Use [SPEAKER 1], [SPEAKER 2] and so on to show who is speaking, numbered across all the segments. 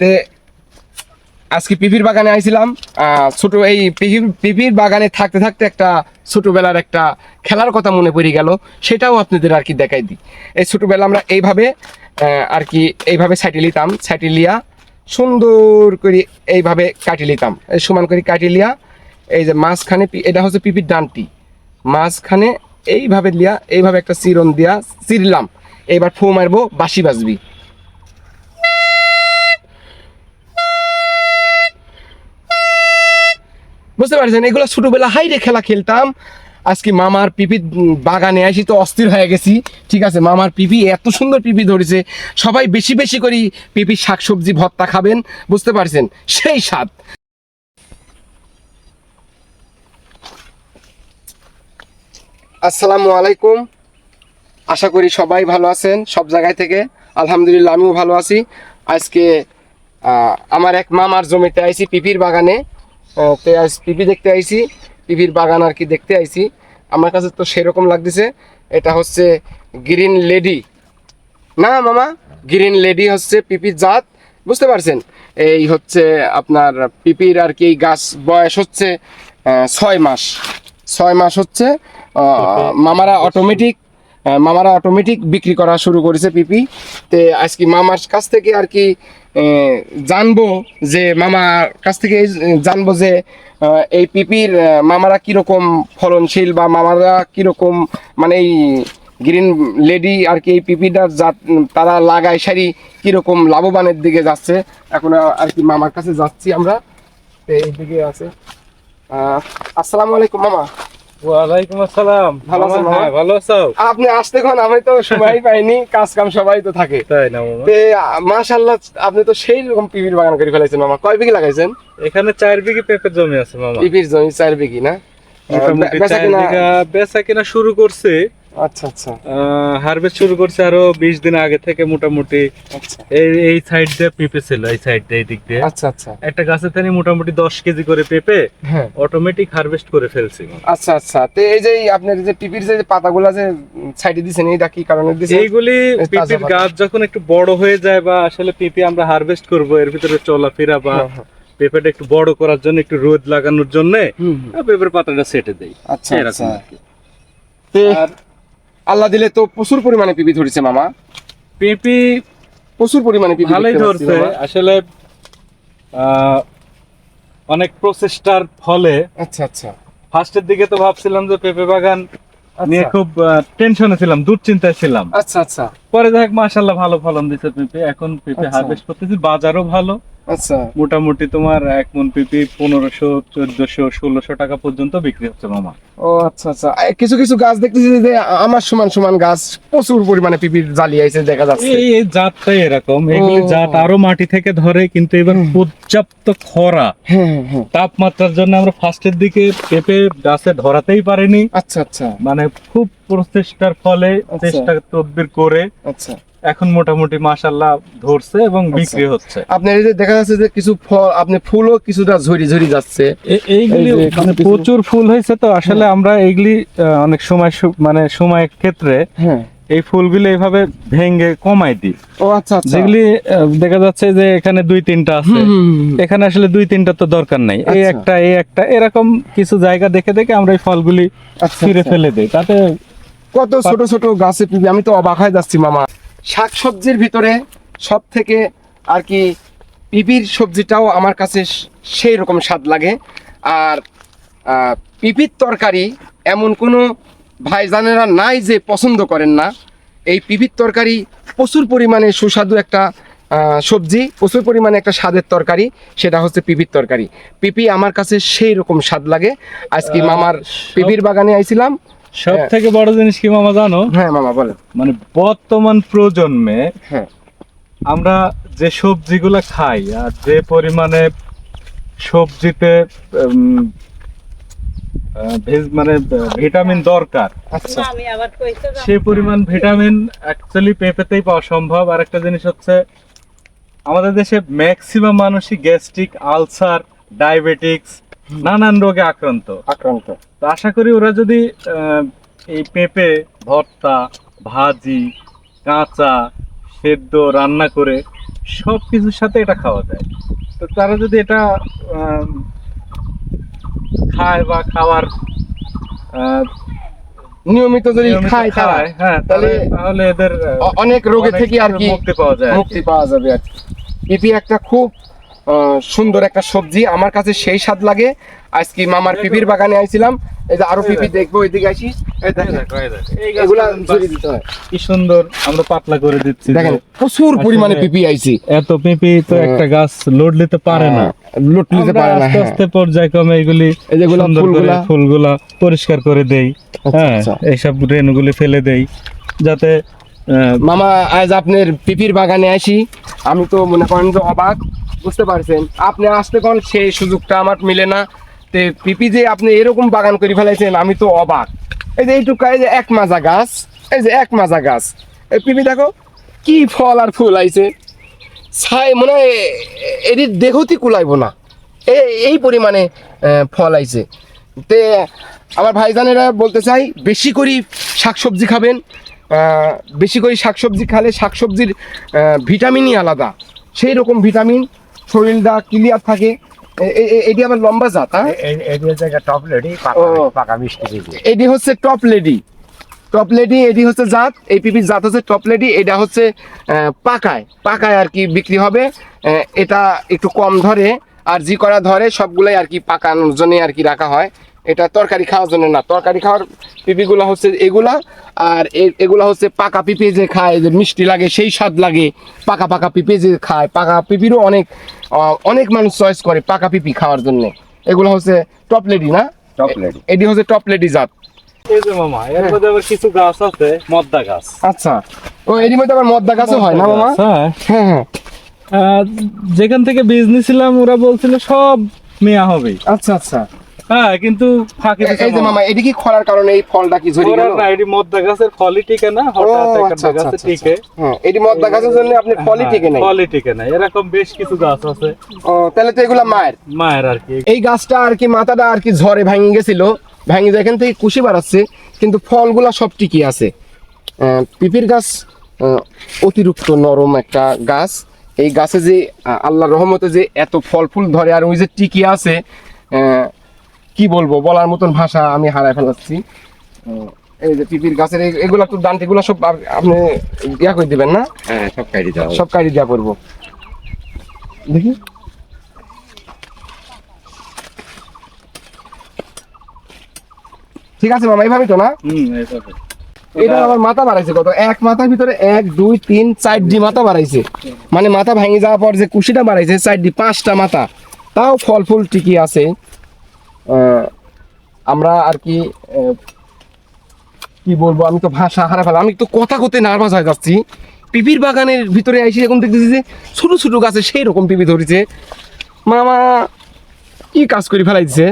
[SPEAKER 1] তে আজকে পিপির বাগানে আইছিলাম ছোট এই পিপির পিপির বাগানে থাকতে থাকতে একটা ছোটবেলার একটা খেলার কথা মনে পড়ে গেল, সেটাও আপনাদের আর কি দেখাই দিই। এই ছোটোবেলা আমরা এইভাবে আর কি এইভাবে সাইটে লিতাম সাইটে লিয়া সুন্দর করে এইভাবে কাটি এই সমান করে কাটি লিয়া এই যে মাঝখানে এটা হচ্ছে পিপির ডানটি। মাঝখানে এইভাবে লিয়া এইভাবে একটা চিরন দিয়া চিরলাম। এইবার ফু মারবো বাসি বাজবি। বুঝতে পারছেন? এগুলো ছোটবেলা হাইরে খেলা খেলতাম। আজকে মামার পিপি বাগানে আসি তো অস্থির হয়ে গেছি। ঠিক আছে, মামার পিপি এত সুন্দর পিপি ধরেছে। সবাই বেশি বেশি করে পিপির শাকসবজি, ভর্তা খাবেন, বুঝতে পারছেন? সেই স্বাদ। আসসালামু আলাইকুম। আশা করি সবাই ভালো আছেন, সব জায়গায় থেকে। আলহামদুলিল্লাহ, আমিও ভালো আছি। আজকে আমার এক মামার জমিতে আইছি পিপির বাগানে। আজ পিপি দেখতে আইছি পিপির বাগান আর কি দেখতে আইছি আমার কাছে তো সেরকম লাগতেছে, এটা হচ্ছে গ্রিন লেডি। না, মামা, গ্রিন লেডি হচ্ছে পিপির জাত, বুঝতে পারছেন? এই হচ্ছে আপনার পিপির আর কি গাছ বয়স হচ্ছে ছয় মাস। ছয় মাস হচ্ছে মামারা অটোমেটিক মামারা অটোমেটিক বিক্রি করা শুরু করেছে পিপি। তে আজকে মামার কাছ থেকে আর কি জানব যে মামার কাছ থেকে জানব যে এই পিপির মামারা কীরকম ফলনশীল বা মামারা কীরকম মানে এই গ্রিন লেডি আর কি এই পিপিটার জাত, তারা লাগায় সারি কীরকম লাভবানের দিকে যাচ্ছে। এখন আর কি মামার কাছে যাচ্ছি আমরা। এই দিকে আছে। আসসালামু আলাইকুম মামা।
[SPEAKER 2] ওয়ালাইকুম আসসালাম।
[SPEAKER 1] ভালো আছেন,
[SPEAKER 2] মামা?
[SPEAKER 1] মামা?
[SPEAKER 2] হ্যাঁ, ভালো আছো?
[SPEAKER 1] আপনি আসতে কোন আমি তো সময় পাইনি কাজ কাম সবাই তো থাকে।
[SPEAKER 2] তাই না মামা?
[SPEAKER 1] আপনি তো সেই রকম পিপির বাগান করে ফেলাইছেন মামা। কয় বিঘি লাগাইছেন?
[SPEAKER 2] এখানে চার বিঘি পেঁপের জমি আছে মামা।
[SPEAKER 1] পিপির জমি চার বিঘি না? বেচা কিনা-
[SPEAKER 2] বেচা কিনা শুরু করছে
[SPEAKER 1] আচ্ছা আচ্ছা।
[SPEAKER 2] হারভেস্ট শুরু করছে আরও বিশ দিন আগে থেকে মোটামুটি।
[SPEAKER 1] আচ্ছা।
[SPEAKER 2] এই এই সাইড দিয়ে পেঁপে ছিল এই সাইড দিয়ে এই দিক দিয়ে।
[SPEAKER 1] আচ্ছা আচ্ছা।
[SPEAKER 2] একটা গাছে থেকে মোটামুটি দশ কেজি করে পেঁপে
[SPEAKER 1] হ্যাঁ।
[SPEAKER 2] অটোমেটিক হারভেস্ট করে ফেলছি
[SPEAKER 1] আচ্ছা আচ্ছা। তো এই যে আপনার যে পিপির যে পাতাগুলো যে সাইডে দিছেন এইটা কি কারণে দিছেন?
[SPEAKER 2] এইগুলি পেঁপের। গাছ যখন একটু বড় হয়ে যায় বা আসলে পেঁপে আমরা হারভেস্ট করব এর ভিতরে চলাফেরা বা
[SPEAKER 1] হ্যাঁ, হ্যাঁ।
[SPEAKER 2] পেঁপেটা একটু বড় করার জন্য একটু রোদ লাগানোর জন্য। পেঁপের পাতাটা সেটে দেই।
[SPEAKER 1] আচ্ছা
[SPEAKER 2] এরকম
[SPEAKER 1] আচ্ছা।
[SPEAKER 2] আর কি।
[SPEAKER 1] আল্লাহ দিলে তো প্রচুর পরিমাণে পিপি ধরেছে মামা।
[SPEAKER 2] পেঁপে
[SPEAKER 1] প্রচুর পরিমাণে পিপি
[SPEAKER 2] ভালোই ধরছে আসলে অনেক প্রচেষ্টার ফলে
[SPEAKER 1] আচ্ছা আচ্ছা।
[SPEAKER 2] ফার্স্টের দিকে তো ভাবছিলাম যে পেঁপে বাগান নিয়ে
[SPEAKER 1] আচ্ছা।
[SPEAKER 2] খুব টেনশনে ছিলাম দুশ্চিন্তায় ছিলাম।
[SPEAKER 1] আচ্ছা আচ্ছা।
[SPEAKER 2] পরে দেখ মাশাল্লাহ ভালো ফলন দিচ্ছে পেঁপে। এখন পেঁপে
[SPEAKER 1] আচ্ছা।
[SPEAKER 2] হারভেস্ট করতেছি বাজারও ভালো।
[SPEAKER 1] আচ্ছা।
[SPEAKER 2] মোটামুটি তোমার এক মন পেঁপে পনেরোশো চোদ্দশো ষোলোশো টাকা পর্যন্ত বিক্রি হচ্ছে মামা।
[SPEAKER 1] ও আচ্ছা আচ্ছা। কিছু কিছু গাছ দেখতেছি যে আমার সমান সমান গাছ প্রচুর পরিমাণে পিপির জালি আইছে দেখা যাচ্ছে।
[SPEAKER 2] এই জাতটাই এরকম। এগুলি জাত আরও মাটি থেকে ধরে কিন্তু এবার পর্যাপ্ত খরা।
[SPEAKER 1] হ্যাঁ হ্যাঁ।
[SPEAKER 2] তাপমাত্রার জন্য আমরা ফার্স্টের দিকে পেঁপে গাছে ধরাতেই পারিনি।
[SPEAKER 1] আচ্ছা আচ্ছা।
[SPEAKER 2] মানে খুব প্রচেষ্টার ফলে
[SPEAKER 1] আচ্ছা।
[SPEAKER 2] চেষ্টা তদবির করে
[SPEAKER 1] আচ্ছা।
[SPEAKER 2] এখন মোটামুটি মাশাল্লাহ ধরছে এবং
[SPEAKER 1] আচ্ছা।
[SPEAKER 2] বিক্রি হচ্ছে।
[SPEAKER 1] আপনার এই যে দেখা যাচ্ছে যে কিছু ফল আপনি ফুলও কিছুটা ঝরি ঝরি যাচ্ছে।
[SPEAKER 2] এইগুলি মানে প্রচুর ফুল হয়েছে তো আসলে আমরা এইগুলি অনেক সময় মানে সময়ের ক্ষেত্রে
[SPEAKER 1] হ্যাঁ।
[SPEAKER 2] এই ফুলগুলো এইভাবে ভেঙে কমাই দিই।
[SPEAKER 1] ও আচ্ছা আচ্ছা।
[SPEAKER 2] যেগুলি দেখা যাচ্ছে যে এখানে দুই তিনটা আছে। এখানে আসলে দুই তিনটা তো দরকার নাই। এই
[SPEAKER 1] আচ্ছা।
[SPEAKER 2] একটা এই একটা এরকম কিছু জায়গা দেখে দেখে আমরা এই ফলগুলি ছিঁড়ে। ফেলে দিই। তাতে
[SPEAKER 1] কত ছোট ছোট গাছে পিপি আমি তো অবাক হয়ে যাচ্ছি মামা। শাকসবজির ভিতরে সব থেকে আর কি পিপির সবজিটাও আমার কাছে সেই রকম স্বাদ লাগে। আর পিপির তরকারি এমন কোনো ভাইজানেরা নাই যে পছন্দ করেন না। এই পিপির তরকারি প্রচুর পরিমাণে সুস্বাদু একটা সবজি প্রচুর পরিমাণে একটা স্বাদের তরকারি সেটা হচ্ছে পিপির তরকারি। পিপি আমার কাছে সেই রকম স্বাদ লাগে। আজকে মামার পিপির বাগানে আইছিলাম।
[SPEAKER 2] সব। থেকে বড় জিনিস কি মামা জানো
[SPEAKER 1] হ্যাঁ মামা বলেন
[SPEAKER 2] মানে বর্তমান প্রজন্মে
[SPEAKER 1] হ্যাঁ
[SPEAKER 2] আমরা যে সবজিগুলা খাই আর যে পরিমাণে সবজিতে মানে ভিটামিন দরকার
[SPEAKER 1] আচ্ছা
[SPEAKER 3] আমি আবার কইতে যাব।
[SPEAKER 2] সেই পরিমাণ ভিটামিন অ্যাকচুয়ালি পেঁপেতেই পাওয়া সম্ভব আর একটা জিনিস হচ্ছে আমাদের দেশে ম্যাক্সিমাম মানুষই গ্যাস্ট্রিক আলসার ডায়াবেটিক্স নানান রোগে আক্রান্ত।
[SPEAKER 1] আক্রান্ত।
[SPEAKER 2] তো আশা করি ওরা যদি এই পেঁপে ভর্তা ভাজি কাঁচা সেদ্ধ রান্না করে সব কিছুর সাথে এটা খাওয়া যায়। তো তারা যদি এটা খায় বা খাওয়ার আহ,
[SPEAKER 1] নিয়মিত যদি খায়
[SPEAKER 2] খায়, হ্যাঁ তাহলে
[SPEAKER 1] তাহলে
[SPEAKER 2] এদের
[SPEAKER 1] অনেক রোগে থেকে আর কি
[SPEAKER 2] মুক্তি পাওয়া যায়।
[SPEAKER 1] মুক্তি পাওয়া যাবে আর কি। একটা খুব সুন্দর একটা সবজি। আমার কাছে সেই স্বাদ লাগে। আজকে মামার পিপির বাগানে আইছিলাম। এই যে
[SPEAKER 2] আরও
[SPEAKER 1] পিপি
[SPEAKER 2] দেখো।
[SPEAKER 1] দেখব এদিকে আসি এই
[SPEAKER 2] এই
[SPEAKER 1] দেখেন
[SPEAKER 2] দেখো, এই দেখো। এই
[SPEAKER 1] এগুলা
[SPEAKER 2] গাছটা
[SPEAKER 1] দিতে হয়।
[SPEAKER 2] কি সুন্দর আমরা পাতলা করে দিচ্ছি
[SPEAKER 1] দেখেন প্রচুর পরিমাণে পিপি আইছি।
[SPEAKER 2] এত পেঁপে তো
[SPEAKER 1] হ্যাঁ।
[SPEAKER 2] একটা গাছ লোড নিতে পারে না।
[SPEAKER 1] লোট নিতে পারে না
[SPEAKER 2] আস্তে
[SPEAKER 1] হ্যাঁ।
[SPEAKER 2] আস্তে পর্যায়ক্রমে এগুলি
[SPEAKER 1] এই যেগুলো
[SPEAKER 2] সুন্দর করে
[SPEAKER 1] ফুলগুলা।
[SPEAKER 2] ফুলগুলা পরিষ্কার করে দেই।
[SPEAKER 1] আচ্ছা,
[SPEAKER 2] হ্যাঁ
[SPEAKER 1] আচ্ছা।
[SPEAKER 2] এইসব রেণুগুলি ফেলে দেই যাতে
[SPEAKER 1] মামা আজ আপনার পিপির বাগানে আসি। আমি তো মনে করেন যে অবাক। বুঝতে পারছেন। আপনি আসতে কোন সেই সুযোগটা আমার মিলে না। তে পিপি যে আপনি এরকম বাগান করে ফেলাইছেন, আমি তো অবাক। এই যে এইটুকু, এই যে এক মাজা গাছ, এই যে এক মাজা গাছ। এই পিপি দেখো, কি ফল আর ফুল আইছে। ছাই, মনে এটি দেহতি কুলাইব না। এই এই পরিমাণে ফল আইছে। তে আমার ভাইজানেরা বলতে চাই, বেশি করে শাকসবজি খাবেন। বেশি করে শাকসবজি খেলে শাকসবজির ভিটামিনই আলাদা। সেই রকম ভিটামিন শরীরটা ক্লিয়ার থাকে। এটি আবার লম্বা জাত হ্যাঁ?
[SPEAKER 3] এটি হচ্ছে টপ লেডি। পাকা মিষ্টি
[SPEAKER 1] এটি হচ্ছে টপ লেডি টপ লেডি এটি হচ্ছে জাত এই পিপির জাত হচ্ছে টপ লেডি এটা হচ্ছে পাকায়। পাকায় আর কি বিক্রি হবে এটা একটু কম ধরে আর জি করা ধরে সবগুলোই আর কি পাকানোর জন্য আর কি রাখা হয়। এটা তরকারি খাওয়ার জন্য না। তরকারি খাওয়ার পিপিগুলো হচ্ছে এগুলা আর এগুলা হচ্ছে পাকা পিপি যে খায় যে মিষ্টি লাগে সেই স্বাদ লাগে। পাকা পাকা পিপি যে খায় পাকা পিপিরও অনেক অনেক মানুষ চয়েস করে পাকা পিপি খাওয়ার জন্য। এগুলো হচ্ছে টপ লেডি না?
[SPEAKER 3] টপ লেডি
[SPEAKER 1] এটি হচ্ছে টপ লেডি জাত।
[SPEAKER 2] এই যে মামা এর
[SPEAKER 1] হ্যাঁ।
[SPEAKER 2] মধ্যে আবার কিছু গাছ আছে মদ্দা গাছ।
[SPEAKER 1] আচ্ছা। ও মধ্যে আবার মদ্দা গাছও হয় না মামা?
[SPEAKER 2] হ্যাঁ।
[SPEAKER 1] হ্যাঁ হ্যাঁ।
[SPEAKER 2] যেখান থেকে বীজ নিছিলাম ওরা বলছিল সব মেয়া হবে
[SPEAKER 1] আচ্ছা আচ্ছা।
[SPEAKER 2] হ্যাঁ কিন্তু ফাঁকে
[SPEAKER 1] এই যে মামা এটি কি খরার কারণে এই ফলটা কি ঝরে গেল?
[SPEAKER 2] মদ্দা গাছের ফলই টিকে না হঠাৎ একটা
[SPEAKER 1] আচ্ছা, আচ্ছা,
[SPEAKER 2] গাছে
[SPEAKER 1] আচ্ছা,
[SPEAKER 2] টিকে
[SPEAKER 1] হ্যাঁ এটি মদ্দা গাছের জন্য আপনি ফলই
[SPEAKER 2] হ্যাঁ,
[SPEAKER 1] টিকে নেই।
[SPEAKER 2] ফলই টিকে নাই এরকম বেশ কিছু গাছ আছে।
[SPEAKER 1] ও তাহলে তো এগুলা মায়ের।
[SPEAKER 2] মায়ের আর কি।
[SPEAKER 1] এই গাছটা আর কি মাথাটা আর কি ঝড়ে ভেঙে গেছিল ভেঙে যেখান থেকে কুশি বাড়াচ্ছে কিন্তু ফলগুলা সব টিকি আছে। পিপির গাছ অতিরিক্ত নরম একটা গাছ। এই গাছে যে আহ, আল্লাহর রহমতে যে এত ফল ফুল ধরে আর ওই যে টিকি আছে আহ, কি বলব? বলার মতন ভাষা আমি হারায় ফেলাচ্ছি। এই যে পিপির গাছের এগুলা তো ডান্টিগুলো সব আপনি ইয়া করে দিবেন না?
[SPEAKER 3] হ্যাঁ সব কাটি দাও
[SPEAKER 1] সব কাটি দেওয়া করব। দেখি। ঠিক আছে মামা এইভাবেই তো না? এটা আবার মাথা বাড়াইছে কত? এক মাথার ভিতরে এক দুই তিন চারটি মাথা বাড়াইছে। মানে মাথা ভেঙে যাওয়ার পর যে কুশিটা বাড়াইছে চারটি পাঁচটা মাথা। তাও ফল ফুল ঠিকই আছে। আমরা আর কি কি বলব, আমি তো ভাষা হারা ফেলা আমি তো কথা করতে নার্ভাস হয়ে যাচ্ছি। পিপির বাগানের ভিতরে এসে এখন দেখতেছি যে ছোট ছোট গাছে সেই রকম পিপি ধরেছে। মামা, কি কাজ করে ফেলাইছে?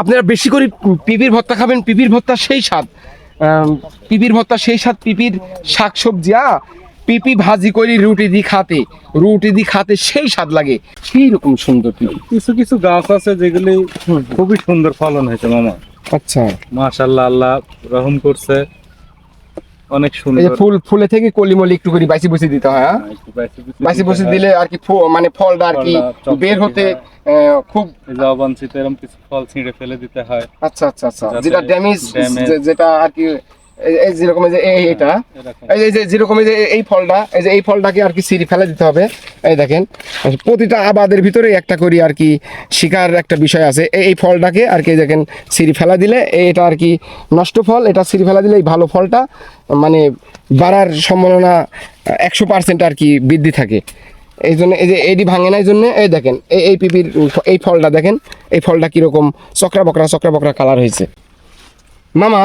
[SPEAKER 1] আপনারা বেশি করে পিপির ভর্তা খাবেন, পিপির ভর্তা সেই স্বাদ। পিপির ভর্তা সেই স্বাদ, পিপির শাক সবজি আ পিপি ভাজি করে রুটি দি খাতে। রুটি দি খাতে সেই স্বাদ লাগে। সেই রকম সুন্দর পিপি।
[SPEAKER 2] কিছু কিছু গাছ আছে যেগুলি খুবই সুন্দর ফলন হয়েছে মামা।
[SPEAKER 1] আচ্ছা।
[SPEAKER 2] মাশাল্লাহ আল্লাহ রহম করছে। অনেক সুন্দর।
[SPEAKER 1] ফুল ফুলে থেকে কলিমলি একটু করে বাইসি বসে দিতে হয় হ্যাঁ?
[SPEAKER 2] বাইসি বুসি
[SPEAKER 1] দিলে আর কি মানে ফলটা আর কি বের হতে খুব
[SPEAKER 2] অবাঞ্ছিত এরকম কিছু ফল ছিঁড়ে ফেলে দিতে হয়।
[SPEAKER 1] আচ্ছা আচ্ছা আচ্ছা। যেটা ড্যামেজ যেটা আর কি এই- যেরকম যে এই এটা এই যে- যে যেরকম যে এই ফলটা এই যে এই ফলটাকে আর কি সিঁড়ি ফেলে দিতে হবে? এই দেখেন প্রতিটা আবাদের ভিতরে একটা করে আর কি শিকার একটা বিষয় আছে। এই এই ফলটাকে আর কি দেখেন সিঁড়ি ফেলা দিলে এটা আর কি নষ্ট ফল এটা সিঁড়ি ফেলা দিলে এই ভালো ফলটা মানে বাড়ার সম্ভাবনা একশো পার্সেন্ট আর কি বৃদ্ধি থাকে। এই জন্য এই যে এডি ভাঙে না এই জন্য এই দেখেন এই এই পিপির এই ফলটা দেখেন এই ফলটা কীরকম চক্রা বকরা চক্রা বকরা কালার হয়েছে। মামা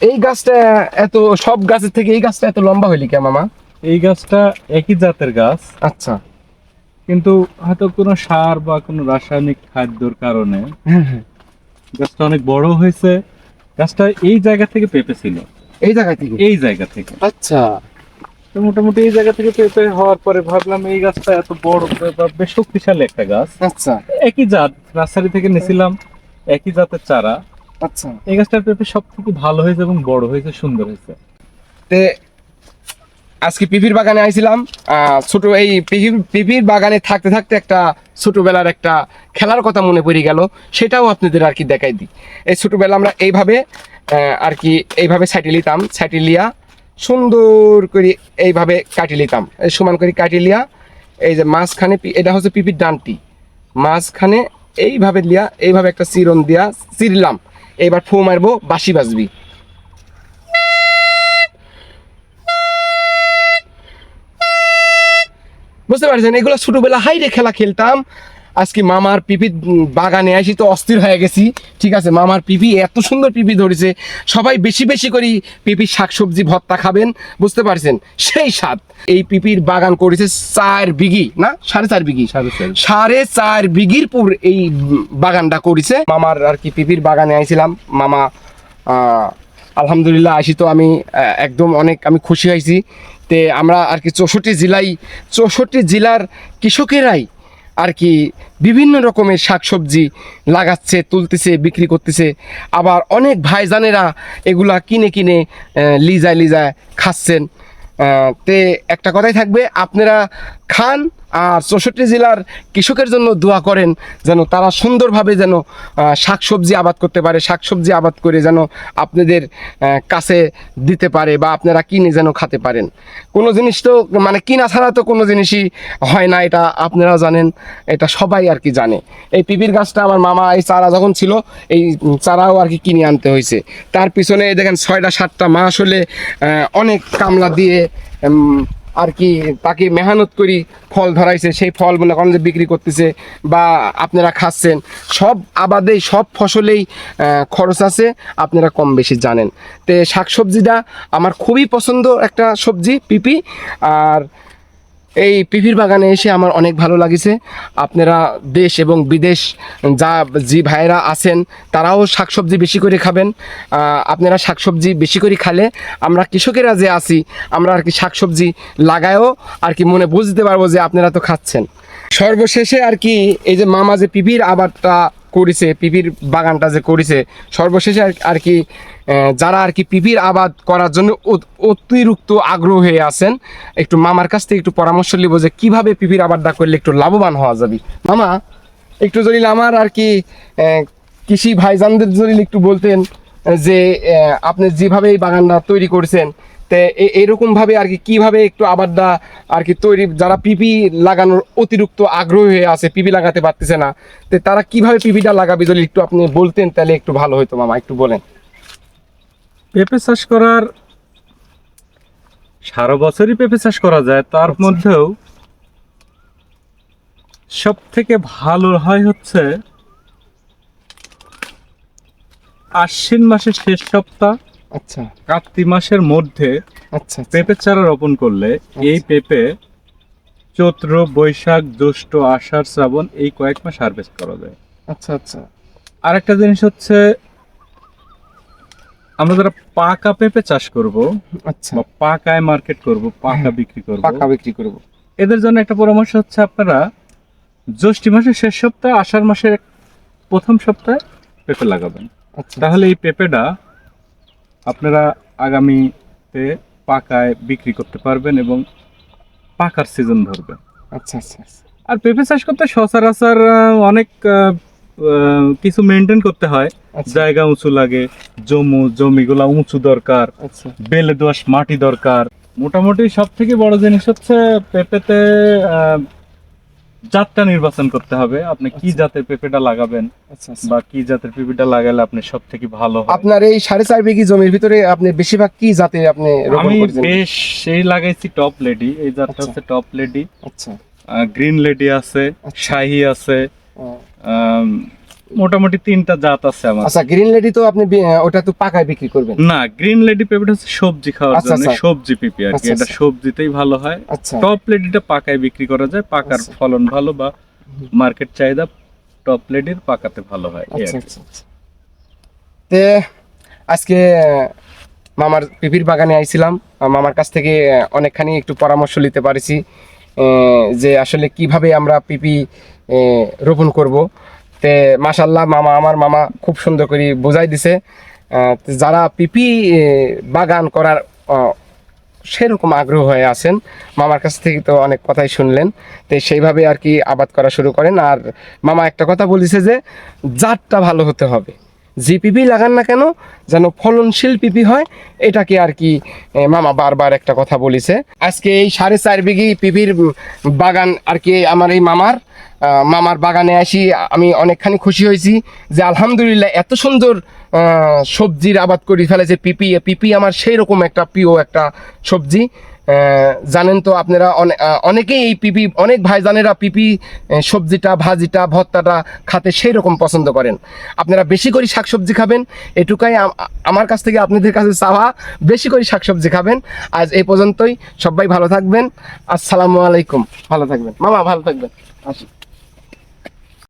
[SPEAKER 1] এই গাছটা এত সব গাছের থেকে এই গাছটা এত লম্বা হইলি কে মামা?
[SPEAKER 2] এই গাছটা একই জাতের গাছ।
[SPEAKER 1] আচ্ছা।
[SPEAKER 2] কিন্তু হয়তো কোনো সার বা কোনো রাসায়নিক খাদ্যর কারণে গাছটা অনেক বড় হয়েছে। গাছটা এই জায়গা থেকে পেঁপে ছিল।
[SPEAKER 1] এই জায়গা থেকে?
[SPEAKER 2] এই জায়গা থেকে।
[SPEAKER 1] আচ্ছা।
[SPEAKER 2] তো মোটামুটি এই জায়গা থেকে পেঁপে হওয়ার পরে ভাবলাম এই গাছটা এত বড় বা বেশ শক্তিশালী একটা গাছ।
[SPEAKER 1] আচ্ছা।
[SPEAKER 2] একই জাত নার্সারি থেকে নিয়েছিলাম। একই জাতের চারা।
[SPEAKER 1] আচ্ছা।
[SPEAKER 2] এই গাছটার পেঁপে সব থেকে ভালো হয়েছে এবং বড় হয়েছে সুন্দর হয়েছে।
[SPEAKER 1] তে আজকে পিপির বাগানে আইছিলাম ছোট এই পিপির বাগানে থাকতে থাকতে একটা ছোটবেলার একটা খেলার কথা মনে পড়ে গেল সেটাও আপনাদের আর কি দেখাই দিই। এই ছোটবেলা আমরা এইভাবে আর কি এইভাবে সাইটে লিতাম সাইটে লিয়া সুন্দর করে এইভাবে কাটি লিতাম সমান করে কাটি লিয়া এই যে মাঝখানে এটা হচ্ছে পিপির ডানটি। মাঝখানে এইভাবে লিয়া এইভাবে একটা চিরন দিয়া চিরলাম। এইবার ফু মারবো বাসি বাজবি। বুঝতে পারছেন? এগুলো ছোটবেলা হাইরে খেলা খেলতাম আজকে মামার পিপি বাগানে আসি তো অস্থির হয়ে গেছি। ঠিক আছে মামার পিপি এত সুন্দর পিপি ধরেছে। সবাই বেশি বেশি করে পিপির শাকসবজি ভর্তা খাবেন বুঝতে পারছেন? সেই স্বাদ। এই পিপির বাগান করেছে চার বিঘি না? সাড়ে চার বিঘি।
[SPEAKER 3] সাড়ে চার।
[SPEAKER 1] সাড়ে চার বিঘির পুর এই বাগানটা করেছে। মামার আর কি পিপির বাগানে আইছিলাম। মামা আলহামদুলিল্লাহ আসি তো আমি একদম অনেক আমি খুশি হয়েছি। তে আমরা আর কি চৌষট্টি জেলায় চৌষট্টি জেলার কৃষকেরাই আর কি বিভিন্ন রকমের শাকসবজি লাগাচ্ছে, তুলতেছে, বিক্রি করতেছে। আবার অনেক ভাইজানেরা এগুলা কিনে কিনে লিজায় লিজায় খাচ্ছেন। তে একটা কথাই থাকবে, আপনারা খান আর চৌষট্টি জেলার কৃষকের জন্য দোয়া করেন যেন তারা সুন্দরভাবে যেন শাকসবজি আবাদ করতে পারে, শাকসবজি আবাদ করে যেন আপনাদের কাছে দিতে পারে বা আপনারা কিনে যেন খেতে পারেন। কোনো জিনিস তো মানে কিনা ছাড়া তো কোনো জিনিসই হয় না, এটা আপনারা জানেন, এটা সবাই আর কি জানে। এই পিপির গাছটা আমার মামা, এই চারা যখন ছিল, এই চারাও আর কি কিনে আনতে হয়েছে। তার পিছনে দেখেন ছয়টা, সাতটা মাস হলে অনেক কামলা দিয়ে আর কি তাকে মেহনত করি ফল ধরাইছে, সেই ফল মনে করেন যে বিক্রি করতেছে বা আপনারা খাচ্ছেন, সব আবাদেই, সব ফসলেই খরচ আছে, আপনারা কম বেশি জানেন। তো শাকসবজিটা আমার খুবই পছন্দ একটা সবজি, পিপি, আর এই পিপির বাগানে এসে আমার অনেক ভালো লাগিছে। আপনারা দেশ এবং বিদেশ, যা যে ভাইয়েরা আছেন, তারাও শাকসবজি বেশি করে খাবেন। আপনারা শাকসবজি বেশি করে খালে আমরা কৃষকেরা যে আছি, আমরা আর কি শাকসবজি লাগায়ও আর কি মনে বুঝতে পারব যে আপনারা তো খাচ্ছেন। সর্বশেষে আর কি এই যে মামা যে পিপির আবাদটা করেছে পিপির বাগানটা যে করেছে, সর্বশেষে আর- কি যারা আর কি পিপির আবাদ করার জন্য অত- অতিরিক্ত আগ্রহ হয়ে আছেন, একটু মামার কাছ থেকে একটু পরামর্শ নিব যে কীভাবে পিপির আবাদটা করলে একটু লাভবান হওয়া যাবে। মামা, একটু যদি আমার আর কি কৃষি ভাইজানদের যদি একটু বলতেন যে আপনি যেভাবে এই বাগানটা তৈরি করেছেন তে এ- এরকম ভাবে আর কি কীভাবে একটু আবারটা আর কি তৈরি যারা পিপি লাগানোর অতিরিক্ত আগ্রহ হয়ে আছে পিপি লাগাতে পারতেছে না তো তারা কীভাবে পিপিটা লাগাবে যদি একটু আপনি বলতেন তাহলে একটু ভালো হতো মামা একটু বলেন
[SPEAKER 2] পেঁপে চাষ করার সারা বছরই পেঁপে চাষ করা যায় তার
[SPEAKER 1] আচ্ছা।
[SPEAKER 2] মধ্যেও সব থেকে ভালো হয় হচ্ছে আশ্বিন মাসের শেষ সপ্তাহ
[SPEAKER 1] আচ্ছা।
[SPEAKER 2] কার্তিক মাসের মধ্যে
[SPEAKER 1] আচ্ছা আচ্ছা।
[SPEAKER 2] পেঁপে চারা রোপণ করলে এই পেঁপে চৈত্র বৈশাখ জ্যৈষ্ঠ আষাঢ় শ্রাবণ এই কয়েক মাস হারভেস্ট করা যায়।
[SPEAKER 1] আচ্ছা আচ্ছা।
[SPEAKER 2] আরেকটা জিনিস হচ্ছে আমরা যারা পাকা পেঁপে চাষ করব
[SPEAKER 1] আচ্ছা।
[SPEAKER 2] বা পাকায় মার্কেট করব পাকা বিক্রি করব
[SPEAKER 1] পাকা বিক্রি করব।
[SPEAKER 2] এদের জন্য একটা পরামর্শ হচ্ছে আপনারা জ্যৈষ্ঠ মাসের শেষ সপ্তাহে আষাঢ় মাসের প্রথম সপ্তাহে পেঁপে লাগাবেন।
[SPEAKER 1] আচ্ছা
[SPEAKER 2] তাহলে এই পেঁপেটা আপনারা আগামীতে পাকায় বিক্রি করতে পারবেন এবং পাকার সিজন ধরবে
[SPEAKER 1] আচ্ছা আচ্ছা আচ্ছা।
[SPEAKER 2] আর পেঁপে চাষ করতে সচরাচর অনেক কিছু মেনটেন করতে হয়।
[SPEAKER 1] আচ্ছা।
[SPEAKER 2] জায়গা উঁচু লাগে জমু জমিগুলা উঁচু দরকার
[SPEAKER 1] আচ্ছা।
[SPEAKER 2] বেলে দোয়াশ মাটি দরকার। মোটামুটি সব থেকে বড় জিনিস হচ্ছে পেঁপেতে জাতটা নির্বাচন করতে হবে। আপনি কি
[SPEAKER 1] আচ্ছা।
[SPEAKER 2] জাতের পেঁপেটা লাগাবেন
[SPEAKER 1] আচ্ছা আচ্ছা।
[SPEAKER 2] বা কি জাতের পেঁপেটা লাগালে আপনি সব থেকে ভালো
[SPEAKER 1] আপনার এই সাড়ে চার বিঘি জমির ভিতরে আপনি বেশিরভাগ কি জাতে আপনি
[SPEAKER 2] আমি বেশ সেই লাগাইছি টপ লেডি এই জাতটা। হচ্ছে টপ লেডি।
[SPEAKER 1] আচ্ছা।
[SPEAKER 2] গ্রিন লেডি আছে শাহী আছে মোটামুটি তিনটা জাত আছে আমার।
[SPEAKER 1] আচ্ছা গ্রিন লেডি তো আপনি ওটা তো পাকায় বিক্রি করবেন।
[SPEAKER 2] না গ্রিন লেডি পেঁপেটা হচ্ছে সবজি খাওয়ার
[SPEAKER 1] আচ্ছা,
[SPEAKER 2] জন্য
[SPEAKER 1] আচ্ছা।
[SPEAKER 2] সবজি পেঁপে আর কি।
[SPEAKER 1] আচ্ছা,
[SPEAKER 2] এটা। সবজিতেই ভালো হয়। টপ লেডিটা পাকায় বিক্রি করা যায় পাকার। ফলন ভালো বা মার্কেট চাহিদা টপ লেডির পাকাতে ভালো হয়
[SPEAKER 1] তে আজকে মামার পিপির বাগানে আইছিলাম। মামার কাছ থেকে অনেকখানি একটু পরামর্শ নিতে পারেছি যে আসলে কীভাবে আমরা পিপি রোপণ করব। তে মাশাল্লাহ মামা, আমার মামা খুব সুন্দর করে বোঝাই দিছে। যারা পিপি বাগান করার সেরকম আগ্রহ হয়ে আছেন, মামার কাছ থেকে তো অনেক কথাই শুনলেন। তো সেইভাবে আর কি আবাদ করা শুরু করেন। আর মামা একটা কথা বলেছে যে, জাতটা ভালো হতে হবে। যে পিপি লাগান না কেন, যেন ফলনশীল পিপি হয়, এটাকে আর কি মামা বারবার একটা কথা বলেছে। আজকে এই সাড়ে চার বিঘি পিপির বাগান আর কি আমার এই মামার মামার বাগানে আসি, আমি অনেকখানি খুশি হয়েছি যে আলহামদুলিল্লাহ এত সুন্দর সবজির আবাদ করে ফেলেছে পিপি পিপি আমার সেই রকম একটা প্রিয় একটা সবজি। জানেন তো আপনারা অনেকেই এই পিপি, অনেক ভাইজানেরা পিপি সবজিটা, ভাজিটা ভত্তাটা খাতে সেই রকম পছন্দ করেন। আপনারা বেশি করে শাকসবজি খাবেন, এটুকাই আমার কাছ থেকে আপনাদের কাছে চাওয়া, বেশি করে শাকসবজি খাবেন। আজ এই পর্যন্তই, সবাই ভালো থাকবেন। আসসালামু আলাইকুম। ভালো থাকবেন। মামা, ভালো থাকবেন। আসি।